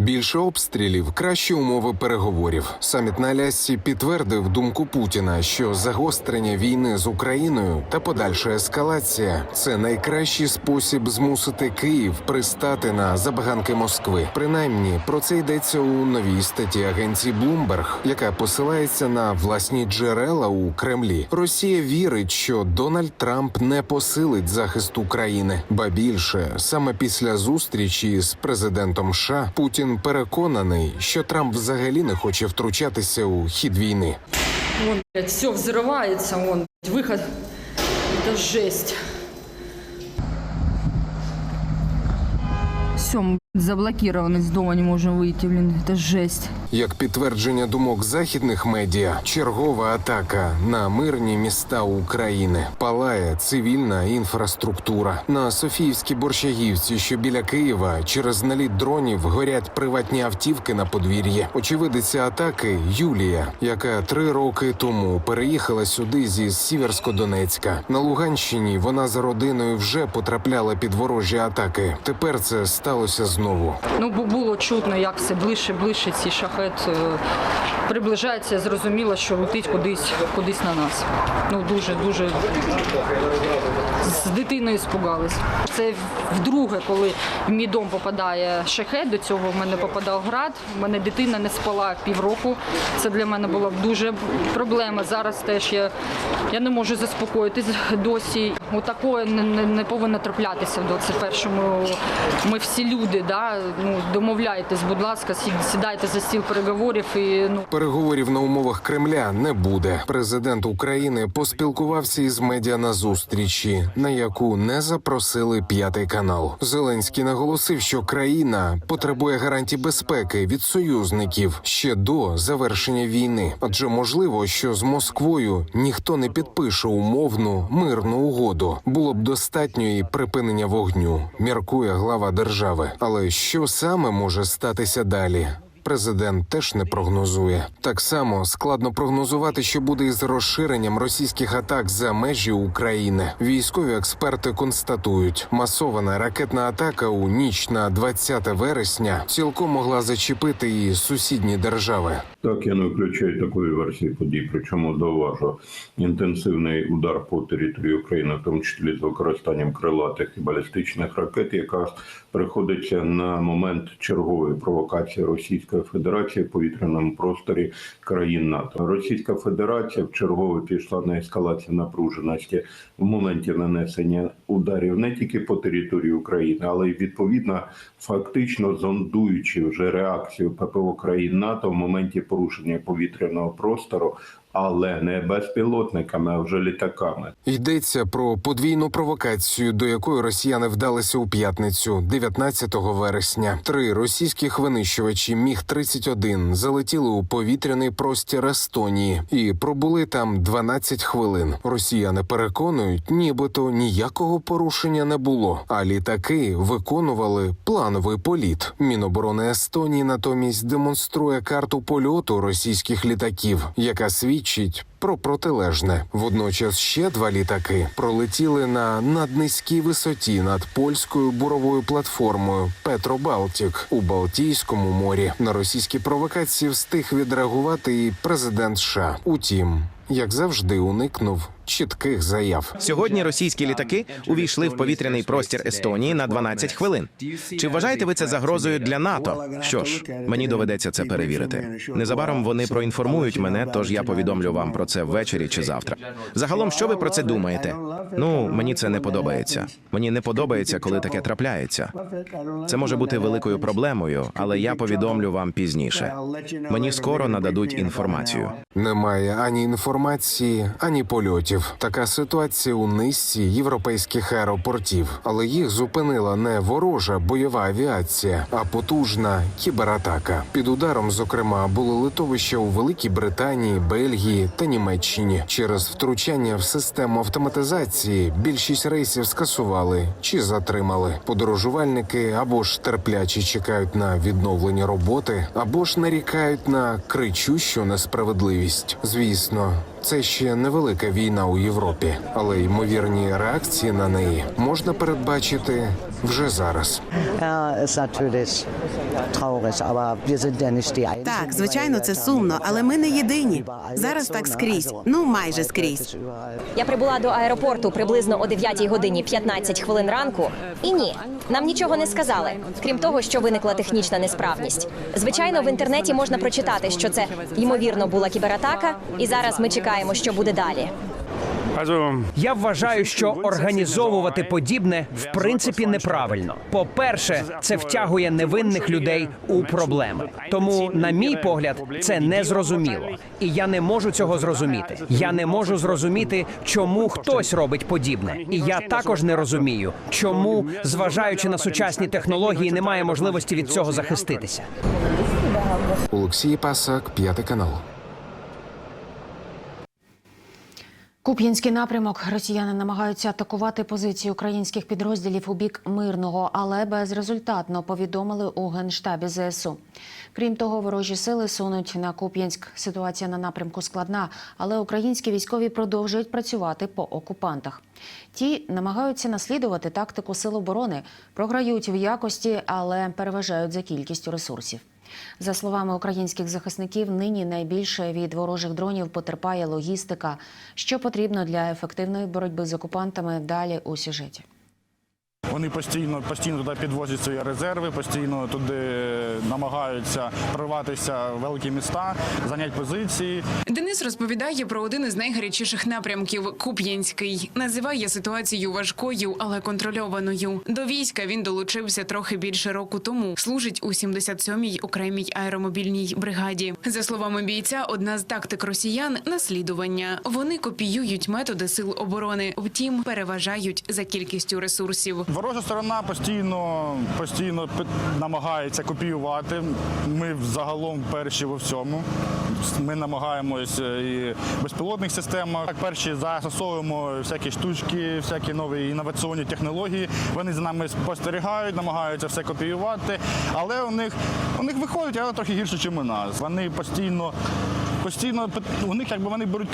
Більше обстрілів, кращі умови переговорів. Саміт на Алясці підтвердив думку Путіна, що загострення війни з Україною та подальша ескалація це найкращий спосіб змусити Київ пристати на забаганки Москви. Принаймні про це йдеться у новій статті агенції Bloomberg, яка посилається на власні джерела у Кремлі. Росія вірить, що Дональд Трамп не посилить захист України, ба більше саме після зустрічі з президентом США Путін переконаний, що Трамп взагалі не хоче втручатися у хід війни. Вон, блядь, все взрывается, вон, блядь, выход. Это жесть. Все, мы блядь, заблокированы, из дома не можем выйти, блин, это жесть. Як підтвердження думок західних медіа, чергова атака на мирні міста України палає цивільна інфраструктура. На Софіївській борщагівці, що біля Києва, через наліт дронів горять приватні автівки на подвір'ї. Очевидиця атаки Юлія, яка три роки тому переїхала сюди зі Сіверсько-Донецька. На Луганщині вона за родиною вже потрапляла під ворожі атаки. Тепер це сталося знову. Ну, бу- було чутно, як все ближче, ближче ці шахет е, приближається. Зрозуміло, що летить кудись, кудись на нас. Ну, дуже, дуже з дитиною спугались. Це вдруге, коли в мій дом попадає шахет. До цього в мене попадав град. У мене дитина не спала півроку. Це для мене була дуже проблема. Зараз теж я, я не можу заспокоїтись досі. Отакое не, не, не повинно траплятися в 21-му. Ми всі люди, да? ну, домовляйтесь, будь ласка, сі- сідайте за стіл переговорів і ну. Переговорів на умовах Кремля не буде. Президент України поспілкувався із медіа на зустрічі, на яку не запросили п'ятий канал. Зеленський наголосив, що країна потребує гарантій безпеки від союзників ще до завершення війни, адже можливо, що з Москвою ніхто не підпише умовну мирну угоду. Було б достатньо і припинення вогню, міркує глава держави. Але що саме може статися далі? Президент теж не прогнозує. Так само складно прогнозувати, що буде із розширенням російських атак за межі України. Військові експерти констатують, масована ракетна атака у ніч на 20 вересня цілком могла зачепити і сусідні держави. Так, я не виключаю такої версії подій. Причому зауважу інтенсивний удар по території України, в тому числі з використанням крилатих і балістичних ракет, яка приходиться на момент чергової провокації Російської Федерації в повітряному просторі країн НАТО. Російська Федерація в чергове пішла на ескалацію напруженості в моменті нанесення ударів не тільки по території України, але й відповідно фактично зондуючи вже реакцію ППО країн НАТО в моменті порушення повітряного простору, але не безпілотниками, а вже літаками. Йдеться про подвійну провокацію, до якої росіяни вдалися у п'ятницю, 19 вересня. Три російських винищувачі міг 31 залетіли у повітряний простір Естонії і пробули там 12 хвилин. Росіяни переконують, нібито ніякого порушення не було. А літаки виконували плановий політ. Міноборони Естонії натомість демонструє карту польоту російських літаків, яка свідчить про протилежне. Водночас ще два літаки пролетіли на наднизькій висоті над польською буровою платформою Петробалтік у Балтійському морі. На російські провокації встиг відреагувати і президент США. Утім, як завжди, уникнув чітких заяв. Сьогодні російські літаки увійшли в повітряний простір Естонії на 12 хвилин. Чи вважаєте ви це загрозою для НАТО? Що ж, мені доведеться це перевірити. Незабаром вони проінформують мене, тож я повідомлю вам про це ввечері чи завтра. Загалом, що ви про це думаєте? Ну мені це не подобається. Мені не подобається, коли таке трапляється. Це може бути великою проблемою, але я повідомлю вам пізніше. Мені скоро нададуть інформацію. Немає ані інформації, ані польотів. Така ситуація у низці європейських аеропортів, але їх зупинила не ворожа бойова авіація, а потужна кібератака. Під ударом, зокрема, були литовища у Великій Британії, Бельгії та Німеччині. Через втручання в систему автоматизації більшість рейсів скасували чи затримали. Подорожувальники або ж терпляче чекають на відновлення роботи, або ж нарікають на кричущу несправедливість. Звісно, це ще невелика війна у Європі, але ймовірні реакції на неї можна передбачити вже зараз. Так, звичайно, це сумно, але ми не єдині. Зараз так скрізь. Ну майже скрізь. Я прибула до аеропорту приблизно о 9 годині 15 хвилин ранку. І ні, нам нічого не сказали, крім того, що виникла технічна несправність. Звичайно, в інтернеті можна прочитати, що це ймовірно була кібератака, і зараз ми чекаємо, що буде далі. Я вважаю, що організовувати подібне в принципі неправильно. По-перше, це втягує невинних людей у проблеми. Тому, на мій погляд, це незрозуміло. І я не можу цього зрозуміти. Я не можу зрозуміти, чому хтось робить подібне. І я також не розумію, чому, зважаючи на сучасні технології, немає можливості від цього захиститися. Олексій Пасак, п'ятий канал. Куп'янський напрямок росіяни намагаються атакувати позиції українських підрозділів у бік мирного, але безрезультатно повідомили у генштабі ЗСУ. Крім того, ворожі сили сунуть на Куп'янськ. Ситуація на напрямку складна, але українські військові продовжують працювати по окупантах. Ті намагаються наслідувати тактику сил оборони, програють в якості, але переважають за кількістю ресурсів. За словами українських захисників, нині найбільше від ворожих дронів потерпає логістика, що потрібно для ефективної боротьби з окупантами далі у сюжеті. Вони постійно постійно туди підвозять свої резерви, постійно туди намагаються прорватися великі міста, зайняти позиції. Денис розповідає про один із найгарячіших напрямків Куп'янський. Називає ситуацію важкою, але контрольованою. До війська він долучився трохи більше року тому. Служить у 77-й окремій аеромобільній бригаді. За словами бійця, одна з тактик росіян наслідування. Вони копіюють методи сил оборони, втім переважають за кількістю ресурсів. Ворожа сторона постійно постійно намагається копіювати. Ми загалом перші во всьому. Ми намагаємось е, і в безпілотних системах. Так, перші застосовуємо всякі штучки, всякі нові інноваційні технології. Вони за нами спостерігають, намагаються все копіювати. Але у них у них виходить, але трохи гірше, ніж у нас. Вони постійно. Постійно пи- у них якби вони беруть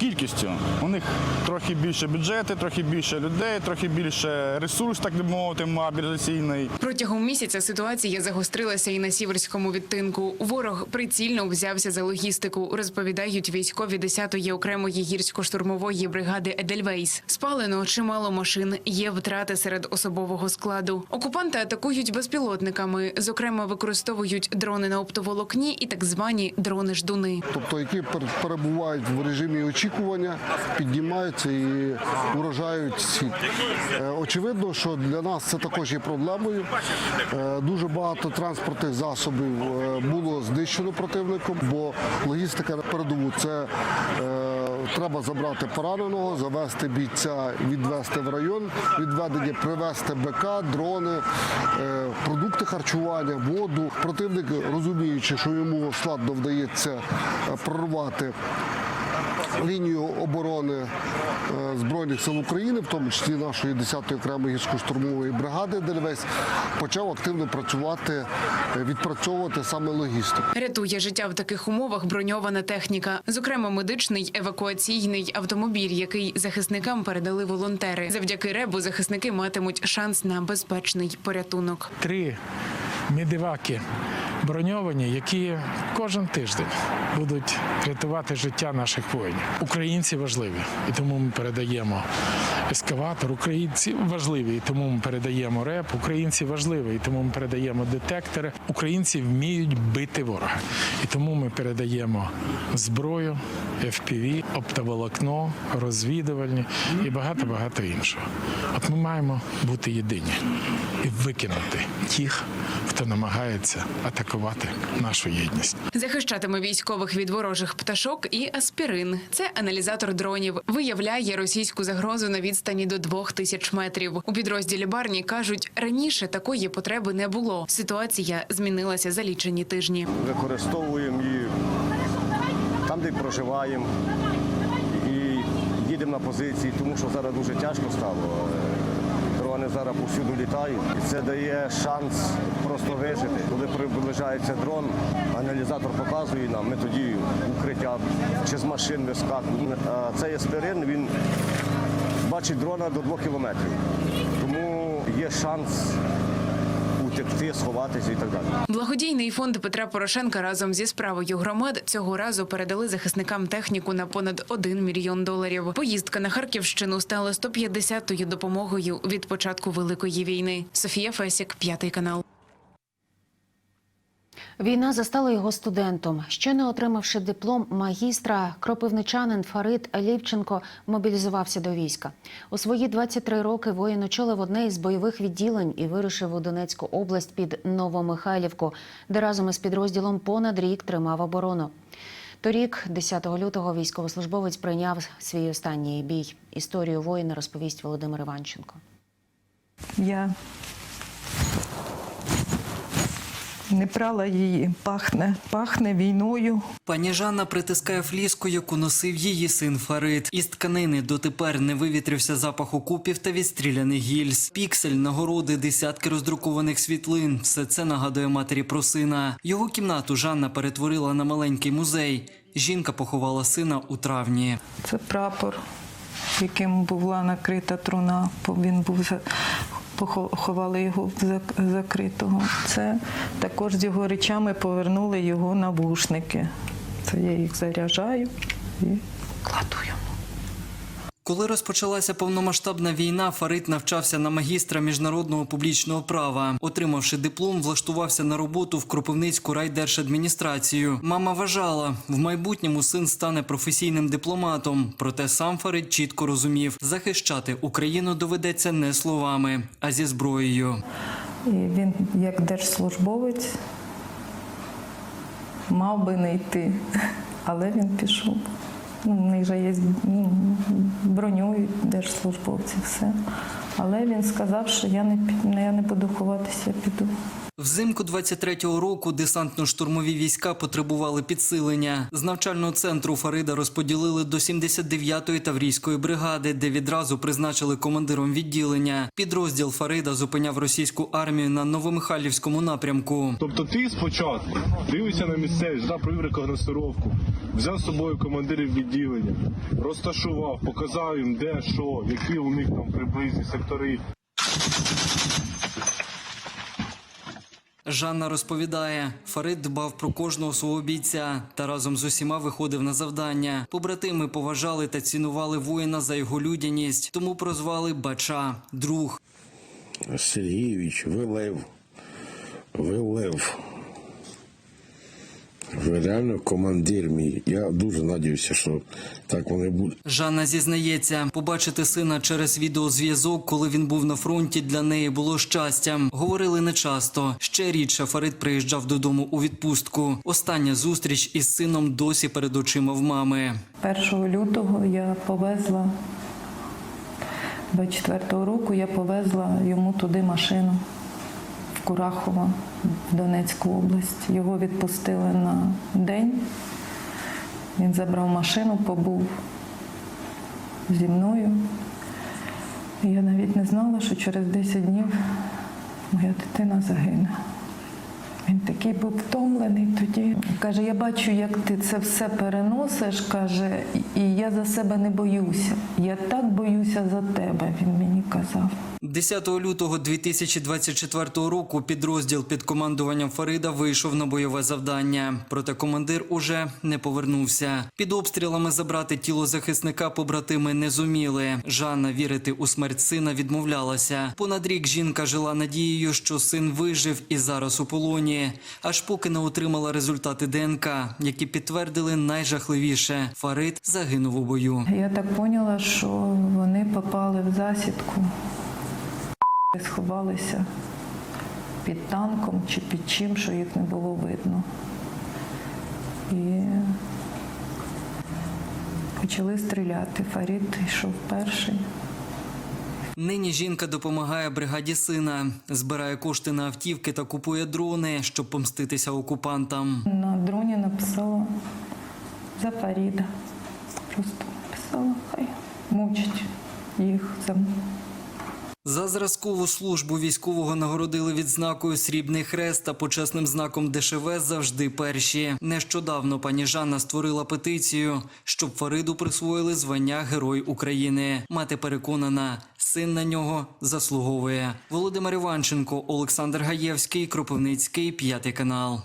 кількістю. У них трохи більше бюджети, трохи більше людей, трохи більше ресурс, так би мовити, мобілізаційний. Протягом місяця ситуація загострилася і на сіверському відтинку. Ворог прицільно взявся за логістику, розповідають військові 10-ї окремої гірсько-штурмової бригади Едельвейс. Спалено чимало машин, є втрати серед особового складу. Окупанти атакують безпілотниками, зокрема використовують дрони на оптоволокні і так звані дрони-ждуни. Тобто які пер- перебувають в режимі очікування, піднімаються і урожають всіх. Е, Очевидно, що для нас це також є проблемою. Е, Дуже багато транспортних засобів е, було знищено противником, бо логістика на передову це треба забрати пораненого, завести бійця, відвести в район, відведення, привезти БК, дрони, е, продукти харчування, воду. Противник, розуміючи, що йому складно вдається е, прорвати лінію оборони е, Збройних сил України, в тому числі нашої 10-ї окремої гірсько-штурмової бригади Дельвейс, почав активно працювати, е, відпрацьовувати саме логістику. Рятує життя в таких умовах броньована техніка, зокрема медичний евакуаційний автомобіль, який захисникам передали волонтери. Завдяки ребу захисники матимуть шанс на безпечний порятунок. три медиваки броньовані, які кожен тиждень будуть рятувати життя наших воїнів. Українці важливі, і тому ми передаємо ескаватор. Українці важливі, і тому ми передаємо реп. Українці важливі, і тому ми передаємо детектори. Українці вміють бити ворога, і тому ми передаємо зброю, FPV, оптоволокно, розвідувальні і багато багато іншого. От ми маємо бути єдині і викинути тих, хто намагається атакувати нашу єдність. Захищатиме військових від ворожих пташок і аспірин. Це аналізатор дронів. Виявляє російську загрозу на відстані до двох тисяч метрів. У підрозділі Барні кажуть, раніше такої потреби не було. Ситуація змінилася за лічені тижні. використовуємо її там, де проживаємо, і їдемо на позиції, тому що зараз дуже тяжко стало. Дрони зараз повсюду літають, і це дає шанс просто вижити. Коли приближається дрон, аналізатор показує нам, ми тоді укриття чи з машин вискакуємо. Цей аспірин він бачить дрона до двох кілометрів. Тому є шанс утекти, сховатися і так далі. Благодійний фонд Петра Порошенка разом зі справою громад цього разу передали захисникам техніку на понад 1 мільйон доларів. Поїздка на Харківщину стала 150-ю допомогою від початку великої війни. Софія Фесік, п'ятий канал. Війна застала його студентом. Щойно отримавши диплом магістра, кропивничанин Фарид Лівченко мобілізувався до війська. У свої 23 роки воїн очолив одне із бойових відділень і вирушив у Донецьку область під Новомихайлівку, де разом із підрозділом понад рік тримав оборону. Торік, 10 лютого, військовослужбовець прийняв свій останній бій. Історію воїна розповість Володимир Іванченко. Я не прала її, пахне, пахне війною. Пані Жанна притискає фліску, яку носив її син Фарид. Із тканини дотепер не вивітрився запах окупів та відстріляних гільз. Піксель, нагороди, десятки роздрукованих світлин. Все це нагадує матері про сина. Його кімнату Жанна перетворила на маленький музей. Жінка поховала сина у травні. Це прапор, яким була накрита труна. Він був поховали його закритого. Це також з його речами повернули його навушники. Це я їх заряджаю і кладу. Коли розпочалася повномасштабна війна, Фарид навчався на магістра міжнародного публічного права. Отримавши диплом, влаштувався на роботу в Кропивницьку райдержадміністрацію. Мама вважала, в майбутньому син стане професійним дипломатом. Проте сам Фарид чітко розумів, захищати Україну доведеться не словами, а зі зброєю. І він, як держслужбовець, мав би не йти, але він пішов. Ну, в них же є ну, бронюють держслужбовці, все. Але він сказав, що я не, я не буду ховатися, я піду. Взимку 23-го року десантно-штурмові війська потребували підсилення. З навчального центру Фарида розподілили до 79-ї таврійської бригади, де відразу призначили командиром відділення. Підрозділ Фарида зупиняв російську армію на Новомихайлівському напрямку. Тобто ти спочатку дивишся на місцевість, да, провів рекогносцировку, взяв з собою командирів відділення, розташував, показав їм, де, що, які у них там приблизні сектори. Жанна розповідає, Фарид дбав про кожного свого бійця та разом з усіма виходив на завдання. Побратими поважали та цінували воїна за його людяність, тому прозвали Бача друг. Сергійович, ви лев. Ви лев. Ви реально командир мій. Я дуже надіюся, що так воно і буде. Жанна зізнається, побачити сина через відеозв'язок, коли він був на фронті, для неї було щастям. Говорили нечасто. Ще рідше Фарид приїжджав додому у відпустку. Остання зустріч із сином досі перед очима в мами. 1 лютого я повезла, 24 року я повезла йому туди машину в Курахово, в Донецьку область. Його відпустили на день. Він забрав машину, побув зі мною. Я навіть не знала, що через 10 днів моя дитина загине. Він такий був втомлений тоді. Каже, я бачу, як ти це все переносиш, каже, і я за себе не боюся. Я так боюся за тебе, він мені казав. 10 лютого 2024 року підрозділ під командуванням Фарида вийшов на бойове завдання. Проте командир уже не повернувся. Під обстрілами забрати тіло захисника побратими не зуміли. Жанна вірити у смерть сина відмовлялася. Понад рік жінка жила надією, що син вижив і зараз у полоні. Аж поки не отримала результати ДНК, які підтвердили найжахливіше. Фарид загинув у бою. Я так поняла, що вони попали в засідку, сховалися під танком чи під чим, що їх не було видно. І почали стріляти. Фарід йшов перший. Нині жінка допомагає бригаді сина, збирає кошти на автівки та купує дрони, щоб помститися окупантам. На дроні написала за Фаріда. Просто написала, хай мучить їх за За зразкову службу військового нагородили відзнакою Срібний хрест та почесним знаком ДШВ завжди перші. Нещодавно пані Жанна створила петицію, щоб Фариду присвоїли звання Герой України. Мати переконана, син на нього заслуговує. Володимир Іванченко, Олександр Гаєвський, Кропивницький, п'ятий канал.